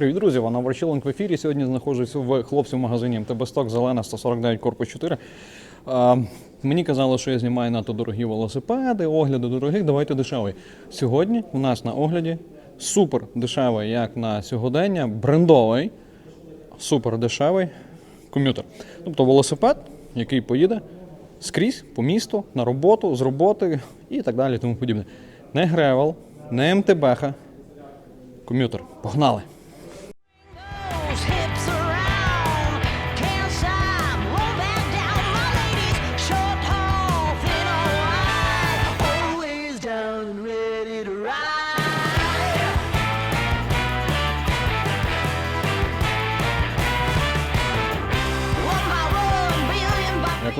Привіт, друзі! Вона Варчиленк в ефірі. Сьогодні знаходжусь в хлопців магазині МТБ Зелена 149 корпус 4. А, мені казали, що я знімаю надто дорогі велосипеди, огляди дорогих, давайте дешевий. Сьогодні у нас на огляді супер дешевий, як на сьогодення, брендовий, супер дешевий ком'ютер. Тобто велосипед, який поїде скрізь по місту, на роботу, з роботи і так далі. Тому подібне. Не гревел, не МТБ-ха, ком'ютер. Погнали!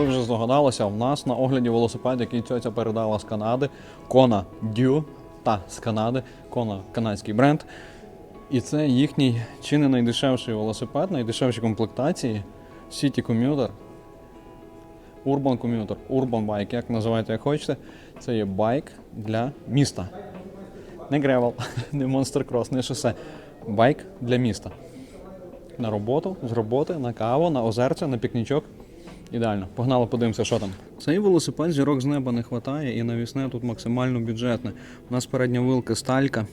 Ви вже здогадалися, в нас на огляді велосипед, який цьоця передала з Канади, Kona Dew, та з Канади, Kona канадський бренд. І це їхній чи не найдешевший велосипед, найдешевші комплектації City Commuter, Urban Commuter, Urban Bike, як називаєте, як хочете. Це є байк для міста. Не гревел, не Monster Cross, не шосе. Байк для міста. На роботу, з роботи, на каву, на озерце, на пікнічок. Ідеально. Погнали, подивимося, що там. Цей велосипед зірок з неба не вистачає і навісне тут максимально бюджетне. У нас передня вилка сталька.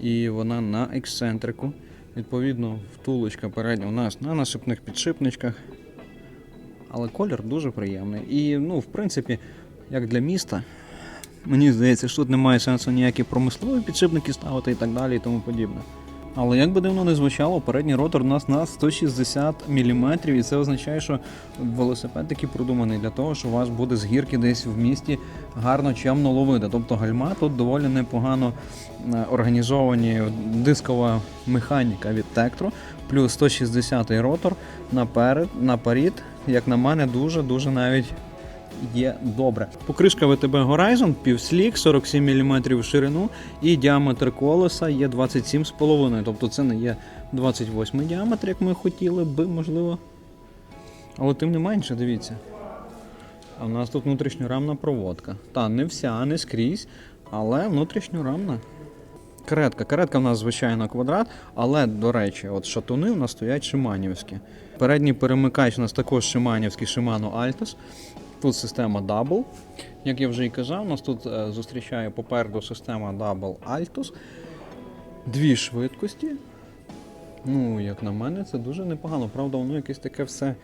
І вона на ексцентрику. Відповідно, втулочка передня у нас на насипних підшипничках. Але колір дуже приємний. І, ну, в принципі, як для міста, мені здається, що тут немає сенсу ніякі промислові підшипники ставити і так далі і тому подібне. Але як би дивно не звучало, передній ротор у нас на 160 мм, і це означає, що велосипед такий продуманий для того, що у вас буде з гірки десь в місті гарно чемно ловити. Тобто гальма тут доволі непогано е, організовані дискова механіка від Tektro, плюс 160 ротор наперед, наперед, як на мене, дуже-дуже навіть є добре. Покришка ВТБ Horizon півслік, 47 мм в ширину, і діаметр колеса є 27,5. Тобто це не є 28 діаметр, як ми хотіли би, можливо. Але тим не менше, дивіться. А в нас тут внутрішньорамна проводка. Та, не вся, не скрізь, але внутрішньорамна. Каретка. Каретка в нас, звичайно, квадрат, але, до речі, от шатуни у нас стоять шиманівські. Передній перемикач у нас також шиманівський Shimano Altus. Тут система Double. Як я вже і казав, нас тут е, зустрічає попереду система Double Altus. Дві швидкості. Ну, як на мене, це дуже непогано. Правда, воно якесь таке все е,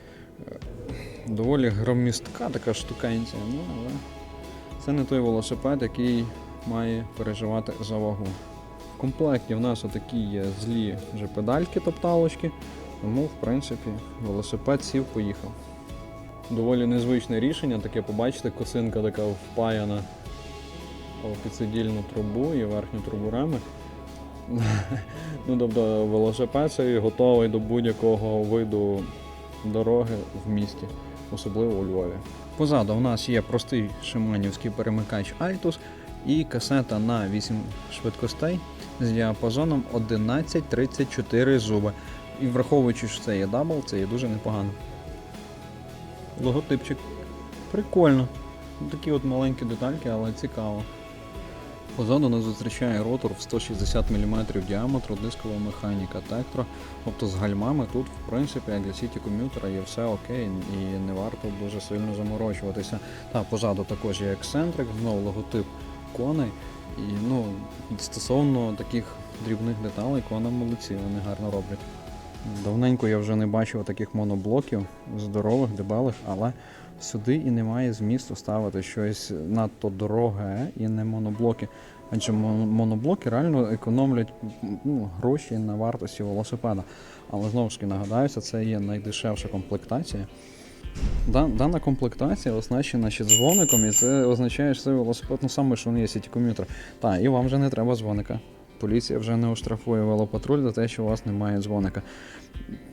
доволі громістка така штукенція. Ну, але це не той велосипед, який має переживати за вагу. В комплекті в нас отакі є злі вже педальки топталочки, тому, в принципі, велосипед сів, поїхав. Доволі незвичне рішення, таке побачите, косинка така впаяна в підсидільну трубу і верхню трубу рами. ну, тобто велосипед цей готовий до будь-якого виду дороги в місті, особливо у Львові. Позаду у нас є простий шиманівський перемикач Altus і касета на 8 швидкостей з діапазоном 11-34 зуби. І враховуючи, що це є дабл, це є дуже непогано. Логотипчик. Прикольно. Такі от маленькі детальки, але цікаво. Позаду нас зустрічає ротор в 160 мм діаметру, дискова механіка Tektro. Тобто з гальмами тут, в принципі, як для City Commuter є все окей і не варто дуже сильно заморочуватися. Та позаду також є ексцентрик, знову логотип коней. І ну, стосовно таких дрібних деталей, кона молодці, вони гарно роблять. Давненько я вже не бачив таких моноблоків здорових, дебелих, але сюди і немає змісту ставити щось надто дороге і не моноблоки. Адже моноблоки реально економлять ну, гроші на вартості велосипеда. Але знову ж таки нагадаюся, це є найдешевша комплектація. Дана комплектація оснащена ще дзвоником, і це означає, що це велосипед, ну саме що не є сіті ком'ютер. Так, і вам вже не треба дзвоника. Поліція вже не оштрафує велопатруль за те, що у вас немає дзвоника.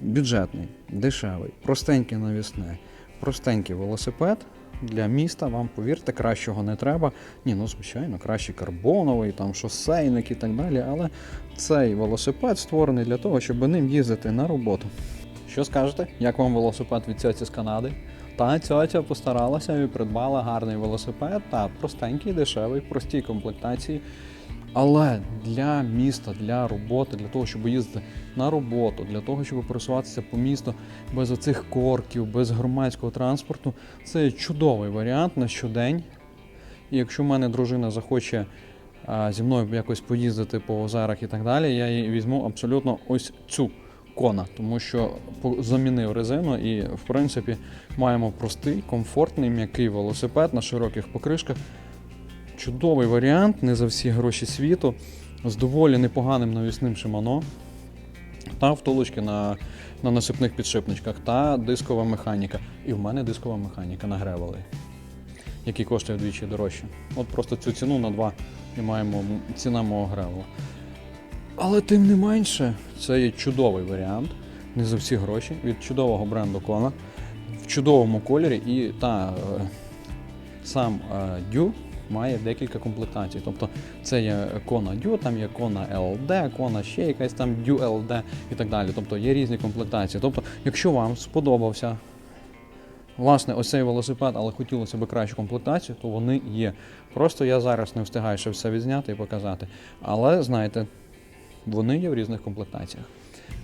Бюджетний, дешевий, простенький навісне, простенький велосипед. Для міста вам, повірте, кращого не треба. Ні, ну звичайно, краще карбоновий, там шосейник і так далі. Але цей велосипед створений для того, щоб ним їздити на роботу. Що скажете? Як вам велосипед від цьоці з Канади? Та цьоця постаралася і придбала гарний велосипед та простенький, дешевий, простій комплектації. Але для міста, для роботи, для того, щоб їздити на роботу, для того, щоб пересуватися по місту без оцих корків, без громадського транспорту, це чудовий варіант на щодень. І якщо в мене дружина захоче зі мною якось поїздити по озерах і так далі, я їй візьму абсолютно ось цю кона, тому що замінив резину і, в принципі, маємо простий, комфортний, м'який велосипед на широких покришках. Чудовий варіант, не за всі гроші світу, з доволі непоганим навісним шимано та втулочки на, на насипних підшипничках та дискова механіка. І в мене дискова механіка на гревели, який коштує вдвічі дорожче. От просто цю ціну на два і маємо ціна мого гревела. Але тим не менше, це є чудовий варіант, не за всі гроші, від чудового бренду Kona, в чудовому кольорі і та е, сам е, Дю має декілька комплектацій. Тобто це є Kona Дю, там є Kona LD, Kona ще якась там Дю LD і так далі. Тобто є різні комплектації. Тобто, якщо вам сподобався власне ось цей велосипед, але хотілося б кращу комплектацію, то вони є. Просто я зараз не встигаю ще все відзняти і показати. Але знаєте, вони є в різних комплектаціях.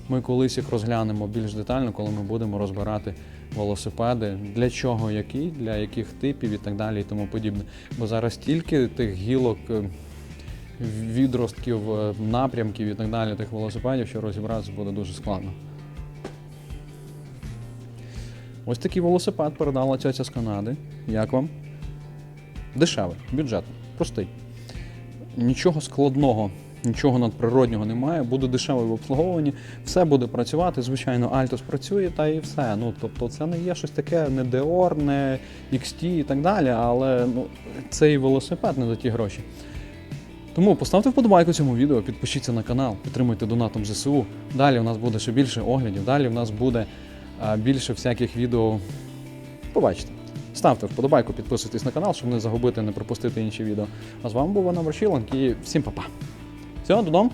Ми колись їх розглянемо більш детально, коли ми будемо розбирати велосипеди, для чого які, для яких типів і так далі, і тому подібне. Бо зараз тільки тих гілок, е, відростків, е, напрямків і так далі, тих велосипедів, що розібратися буде дуже складно. Ось такий велосипед передала цьоця з Канади. Як вам? Дешевий, бюджетний, простий. Нічого складного, нічого надприроднього немає, буде дешеве в обслуговуванні, все буде працювати. Звичайно, Altos працює та і все. Ну, тобто це не є щось таке, не Dior, не XT і так далі, але ну, цей велосипед не за ті гроші. Тому поставте вподобайку цьому відео, підпишіться на канал, підтримуйте донатом ЗСУ. Далі у нас буде ще більше оглядів, далі у нас буде а, більше всяких відео. Побачите. Ставте вподобайку, підписуйтесь на канал, щоб не загубити, не пропустити інші відео. А з вами був Іван Варчиланк і всім па-па. Всього, додому!